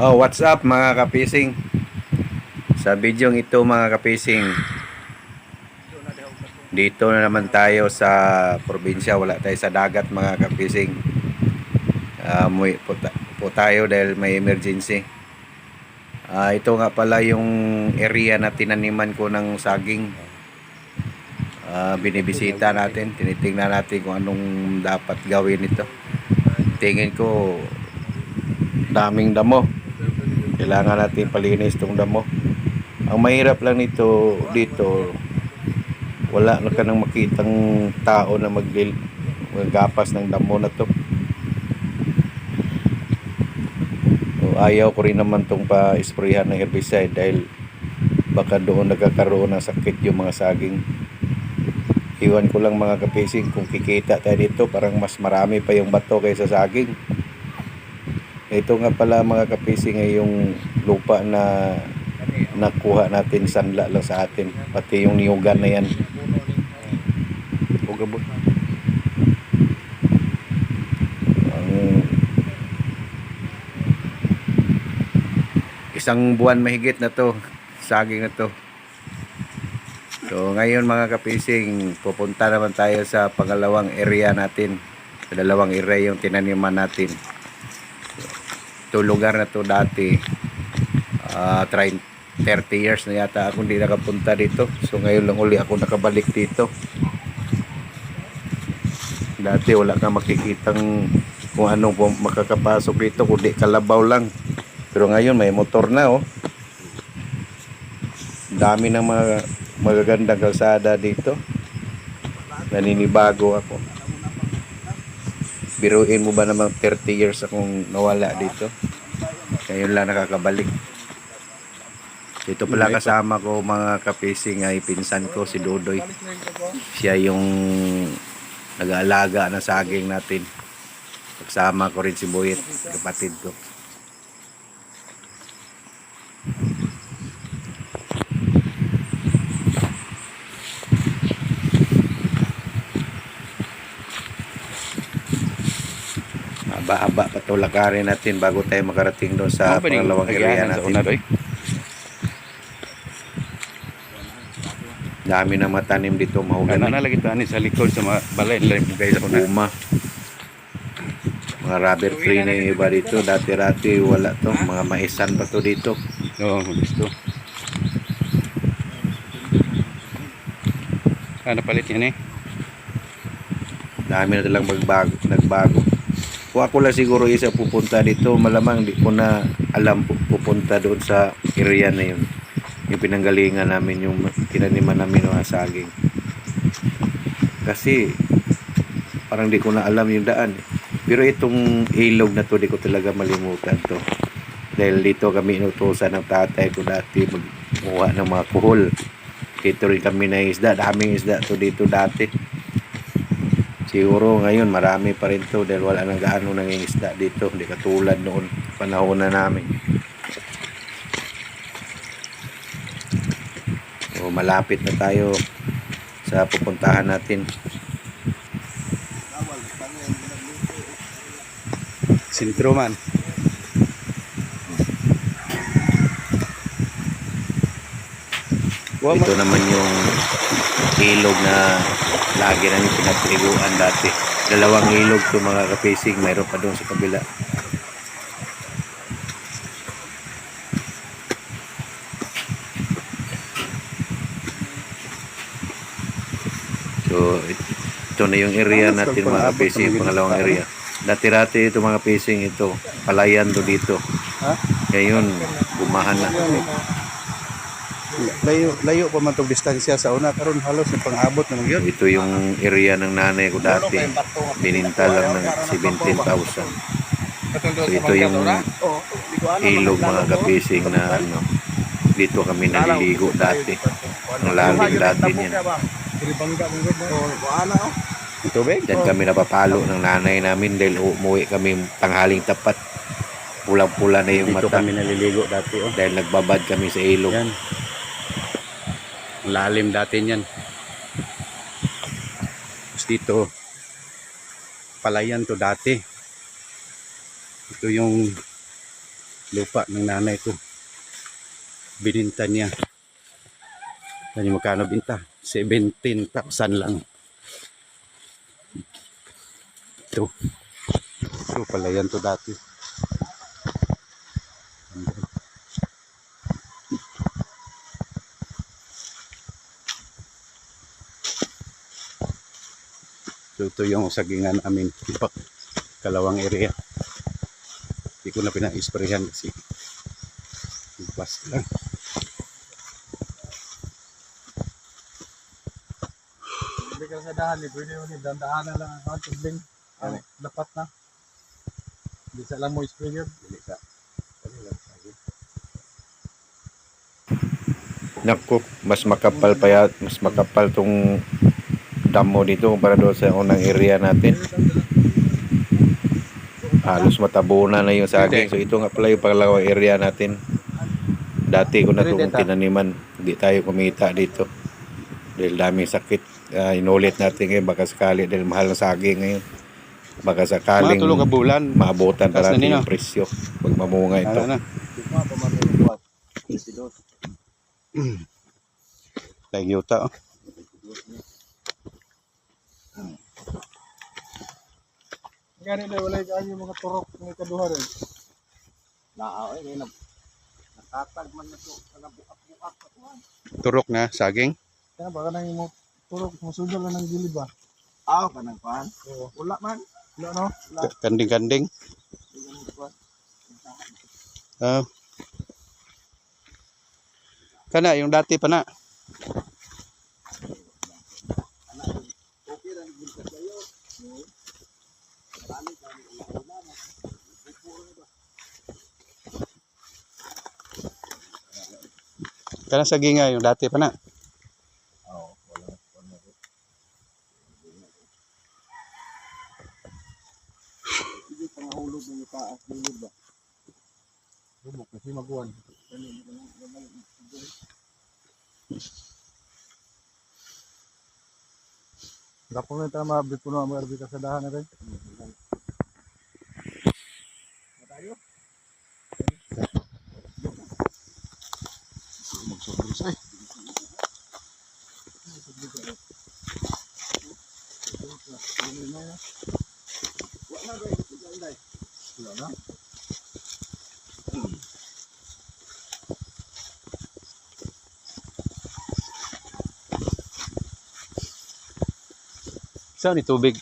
Oh, what's up mga kapising? Sa video ito mga kapising, dito na naman tayo sa probinsya, wala tayo sa dagat mga kapising. Uh, po, ta- po tayo dahil may emergency. Ah, ito nga pala yung area na tinaniman ko ng saging. Ah, binibisita natin, tinitingnan natin kung anong dapat gawin ito. Tingin ko daming damo. Kailangan natin palinis itong damo. Ang mahirap lang nito dito, wala na ka nang makitang tao na magdil magapas ng damo na to. O, ayaw ko rin naman tong pa-sprayhan ng herbicide dahil baka doon nagkakaroon ng sakit yung mga saging. Iwan ko lang mga kapising kung kikita tayo dito parang mas marami pa yung bato kaysa saging. Ito nga pala mga kapising ay yung lupa na nakuha natin sanla lang sa atin. Pati yung niyugan na yan. Ugabot. Ang isang buwan mahigit na to saging na to so ngayon mga kapising pupunta naman tayo sa pangalawang area natin sa dalawang area yung tinaniman natin to lugar na to dati ah 30 years na yata ako hindi nakapunta dito. So ngayon lang uli ako nakabalik dito. Dati wala kang makikitang kung pum- makakapasok dito kundi kalabaw lang. Pero ngayon may motor na oh. Dami ng mga magagandang kalsada dito. Naninibago ako biruin mo ba namang 30 years akong nawala dito? Ngayon lang nakakabalik. Dito pala kasama ko mga kapising ay pinsan ko si Dodoy siya yung nag-aalaga ng saging natin. Pagsama ko rin si Boyet, kapatid ko. Haba-haba pa ito lakarin natin bago tayo makarating doon sa yung pangalawang area sa natin. Dami na matanim dito, Ano mahugani. na lagi tani sa likod sa balay nila yung guys una. Puma. Mga rubber tree na yung iba dito. Dati-rati wala to. Mga maisan pa to dito. Oo, gusto. Ano palit yan eh? Dami na talang magbago, nagbago. Kung ako lang siguro isa pupunta dito, malamang di ko na alam pu- pupunta doon sa area na yun. Yung pinanggalingan namin, yung tinaniman namin ng saging. Kasi parang di ko na alam yung daan. Pero itong ilog na to, di ko talaga malimutan to. Dahil dito kami inutusan ng tatay ko dati magkuha ng mga kuhol. Dito rin kami na isda. Daming isda to dito dati. Siguro ngayon marami pa rin to dahil wala nang gaano nang isda dito. Hindi katulad noon panahon na namin. So, malapit na tayo sa pupuntahan natin. Sintro man. Ito naman yung ilog na lagi namin pinagpiliguan dati. Dalawang ilog to mga kapacing. Mayroon pa doon sa kabila. So, it- ito na yung area natin mga kapacing. Pangalawang area. Dati-rati ito mga kapacing ito. Palayan to dito. Ngayon, bumahan na. Layo, layo pa man tong distansya sa una karon halos yung pang-abot na nagyod. Ito yung area ng nanay ko dati. Bininta lang ng 17,000. So ito yung ilog mga kapising na ano, dito kami naliligo dati. Ang lalim dati niyan. Tubig? Diyan kami napapalo ng nanay namin dahil umuwi kami tanghaling tapat. Pulang-pula na yung Dito mata kami naliligo dati oh. dahil nagbabad kami sa ilog. Yan. Lalim dati niyan. Tapos dito, palayan to dati. Ito yung lupa ng nanay ko. Bininta niya. Ano magkano binta? 17,000 lang. Ito. Ito pala yan to dati. Ito yung sagingan namin. Ipak, kalawang area. Hindi ko na pina-sprayan kasi bukas lang. Hindi ka sa dahan, eh. pwede mo ni dandaanan lang ang tubling. Ano, dapat na. Hindi sa alam mo spray yun. Dili sa lang saging. Naku, mas makapal pa ya, mas makapal tong damo dito kumpara doon sa unang area natin. Halos matabunan na yung saging. So ito nga pala yung pangalawang area natin. Dati ko na itong tinaniman. Hindi tayo kumita dito. Dahil daming sakit. Ah, inulit natin ngayon. Baka sakali dahil mahal na saging ngayon. Baka sakaling ka bulan. maabutan pa Taas na natin yung presyo. Pag mamunga ito. Like yuta oh. Gani na wala kayo mga turok ng kaduha rin. Naa eh na nakatag man na to kana buak-buak pa to. Turok na saging. Kaya baka nang mo turok, masudal na ng gilid ba? Aw kanang pan. Oo. Wala man. Wala no? Ka- Kanding-kanding. Ah. Kana yung dati pa na. Okay ra ni sa kayo. Na. Kana saginga yung dati pa na. Aw wala wala. Hindi pa mahulog ng taas gilid ba. Bumok kasi maguwan. Dapat na maabit po na mga arbita sa dahan na rin. Magsobrang ay. Wala na. Saan ni tubig?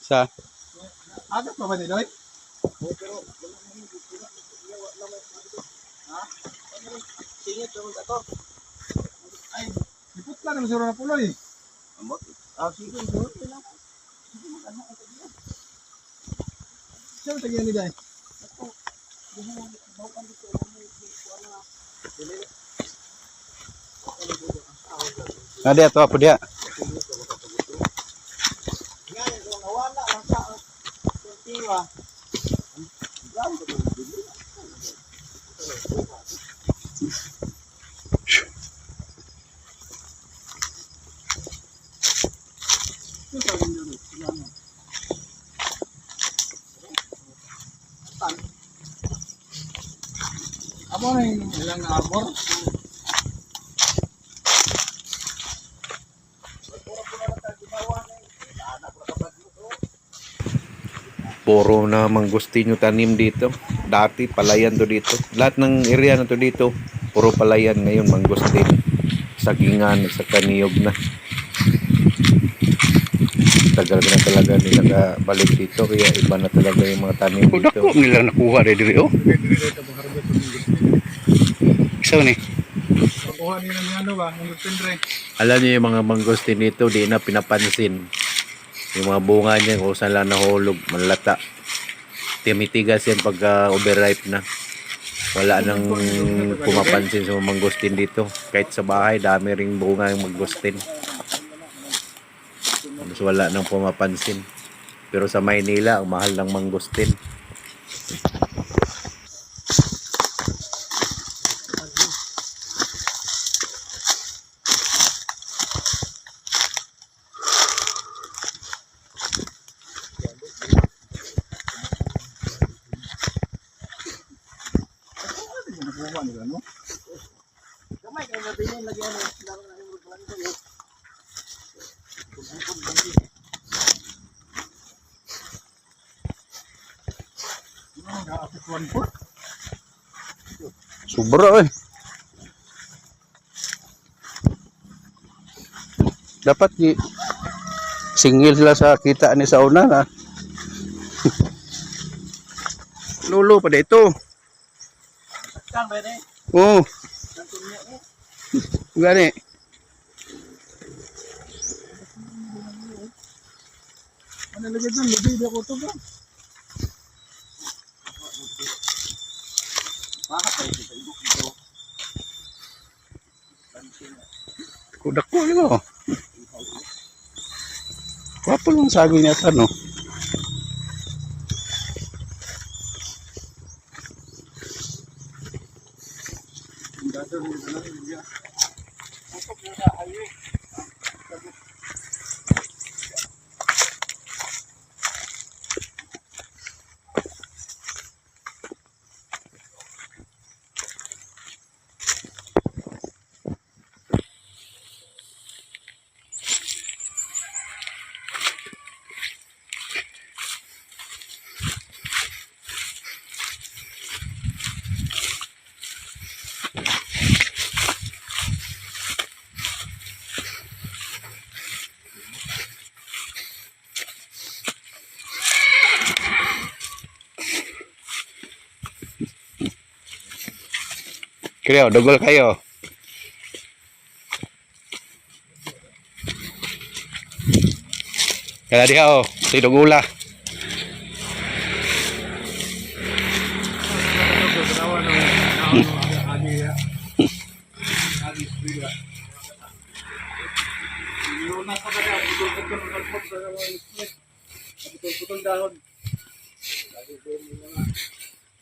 Sa Agad pa ba ni Doy? Singit naman ato. Ay, ipot ka naman siguro na puloy. Amot. Aw sige siguro lang. Saan tagyan ni Day? Nadi ato apa dia? Ngayon kung nawala lang sa kontiwa. Amo na yung ilang na Puro na mangustin yung tanim dito. Dati palayan to dito. Lahat ng area na to dito, puro palayan ngayon mangustin. Sagingan, sa kaniyog na. Tagal na talaga nila ka balik dito kaya iba na talaga yung mga tanim Kuda dito. ko nila nakuha rin diri oh. Isa ni. Ano ba? Ng tendre. Alam niyo yung mga mangustin dito, di na pinapansin. Yung mga bunga niya kung saan lang nahulog, manlata. Timitigas yan pagka overripe na. Wala nang pumapansin sa mangustin dito. Kahit sa bahay, dami ring bunga yung mangustin. Mas wala nang pumapansin. Pero sa Maynila, ang mahal ng mangustin. Kuha nila, no? Kamay kayo mabinin lagi ano. Laro na yung magkalan kayo. Nga, apikuan po? Sobra eh. Dapat di singil sila sa kita ni sa una na. Lolo pa dito. Kan ba rin? Oh, Kanto niya eh. gani. Ano lagi dyan? Labi ako ito ba? Kudak ko mo. Wapo lang saging niya sa Kaya dugol kayo. Kaya diha oh, si dugula.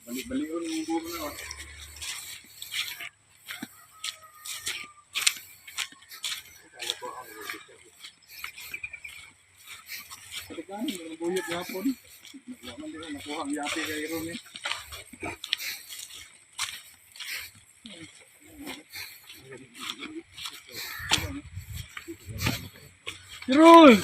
Balik-balikan yung buo na. Pagkaan, nabuyot yapon. Naglaman din nakuha ang yapi kay Ron eh. Ron!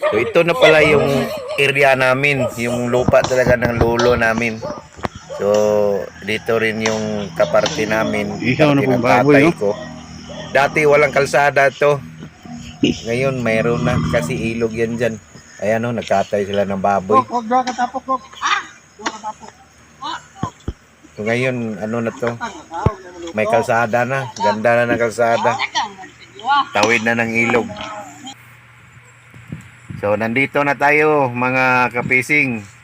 So ito na pala yung area namin, yung lupa talaga ng lolo namin. So dito rin yung kaparte namin, Ihaw na kaparte po ng baboy, no? ko. Dati walang kalsada to. Ngayon mayroon na kasi ilog yan dyan. Ayan o, nagkatay sila ng baboy. Kok, kok, ka tapok, kok. Dua ka tapok. So ngayon, ano na to? May kalsada na. Ganda na ng kalsada. Tawid na ng ilog. So nandito na tayo mga kapising.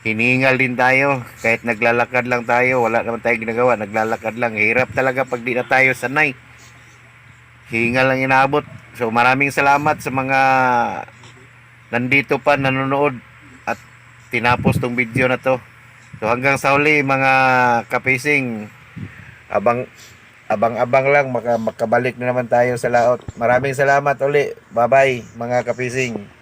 Hiningal din tayo. Kahit naglalakad lang tayo, wala naman tayong ginagawa. Naglalakad lang. Hirap talaga pag di na tayo sanay. Hingal lang inabot. So maraming salamat sa mga nandito pa nanonood at tinapos tong video na to. So hanggang sa uli mga kapising. Abang abang-abang lang maka, makabalik na naman tayo sa laot. Maraming salamat uli. Bye-bye mga kapising.